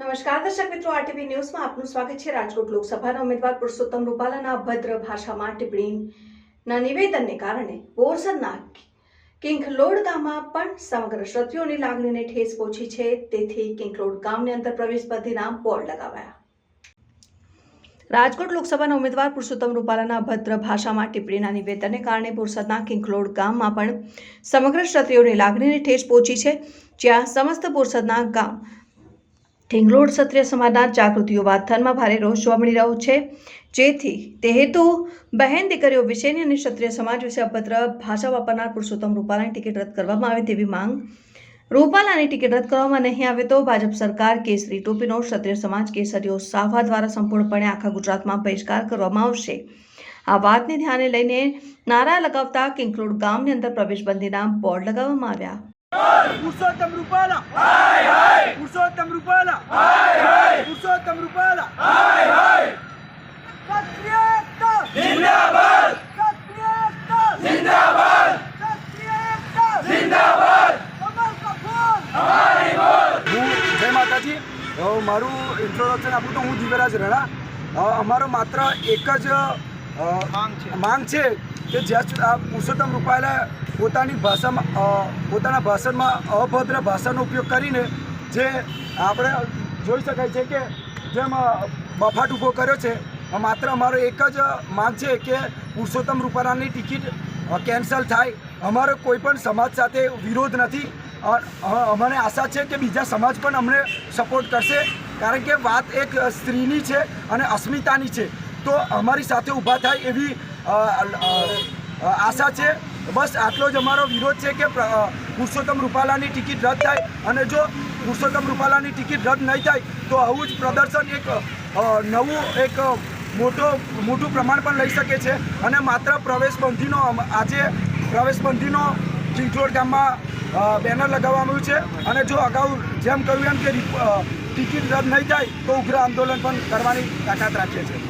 નમસ્કાર, દર્શક મિત્રો આરટીવી ન્યૂઝમાં આપનું સ્વાગત છે. રાજકોટ લોકસભાના ઉમેદવાર પુરુષોત્તમ રૂપાલાના અભદ્ર ભાષામાં ટિપ્પણીના નિવેદનને કારણે બોરસદના કિંખલોડ ગામમાં પણ સમગ્ર ક્ષત્રિયોની લાગણીને ઠેસ પહોંચી છે. તેથી કિંખલોડ ગામની પ્રવેશ પ્રવેશબંધીના બોર્ડ લગાવાયા. રાજકોટ લોકસભાના ઉમેદવાર પુરુષોત્તમ રૂપાલાના અભદ્ર ભાષામાં ટિપ્પણીના નિવેદનને કારણે બોરસદના કિંખલોડ ગામમાં પણ સમગ્ર ક્ષત્રિયોની લાગણીને ઠેસ પહોંચી છે. જ્યાં સમસ્ત બોરસદના ગામ ઢીંગલોડ ક્ષત્રિય સમાજના જાગૃતિ યુવાધનમાં ભારે રોષ જોવા મળી રહ્યો છે. જેથી તે હેતુ બહેન દીકરીઓ વિશેની અને ક્ષત્રિય સમાજ વિશે અભદ્ર ભાષા વાપરનાર પુરુષોત્તમ રૂપાલાની ટિકિટ રદ કરવામાં આવે તેવી માંગ રૂપાલાની ટિકિટ રદ કરવામાં નહીં આવે તો ભાજપ સરકાર કેસરી ટોપીનો ક્ષત્રિય સમાજ કેસરીઓ સાવા દ્વારા સંપૂર્ણપણે આખા ગુજરાતમાં બહિષ્કાર કરવામાં આવશે. આ વાતને ધ્યાને લઈને નારા લગાવતા કિંકલોડ ગામની અંદર પ્રવેશબંધીના બોર્ડ લગાવવામાં આવ્યા. પુરુષોત્તમ રૂપાલા. હાય હાય પુરુષોત્તમ રૂપાલા. હાય હાય પુરુષોત્તમ રૂપાલા. હાય હાય ક્ષત્રિય એકતા જિંદાબાદ. ક્ષત્રિય એકતા જિંદાબાદ. ક્ષત્રિય એકતા જિંદાબાદ હું જય માતાજી. મારું ઇન્ટ્રોડક્શન આપું તો હું દિવ્યરાજ રણા. અમારો માત્ર એક જ માંગ છે. કે જ્યાં સુધી આ પુરુષોત્તમ રૂપાલા પોતાની ભાષામાં પોતાના ભાષણમાં અભદ્ર ભાષાનો ઉપયોગ કરીને જે આપણે જોઈ શકાય છે કે જેમ બફાટ ઊભો કર્યો છે માત્ર અમારો એક જ માંગ છે કે પુરુષોત્તમ રૂપાલાની ટિકિટ કેન્સલ થાય. અમારો કોઈ પણ સમાજ સાથે વિરોધ નથી. અમને આશા છે કે બીજા સમાજ પણ અમને સપોર્ટ કરશે. કારણ કે વાત એક સ્ત્રીની છે અને અસ્મિતાની છે. તો અમારી સાથે ઊભા થાય એવી આશા છે. બસ આટલો જ અમારો વિરોધ છે કે પુરુષોત્તમ રૂપાલાની ટિકિટ રદ થાય અને જો પુરુષોત્તમ રૂપાલાની ટિકિટ રદ નહીં થાય, તો આવું જ પ્રદર્શન એક નવું એક મોટો, મોટું પ્રમાણ પણ લઈ શકે છે. અને માત્ર પ્રવેશબંધીનો આજે પ્રવેશબંધીનો ચિંચોડ ગામમાં બેનર લગાવવામાં આવ્યું છે. અને જો અગાઉ જેમ કહ્યું એમ કે ટિકિટ રદ નહીં થાય, તો ઉગ્ર આંદોલન પણ કરવાની તાકાત રાખીએ છીએ.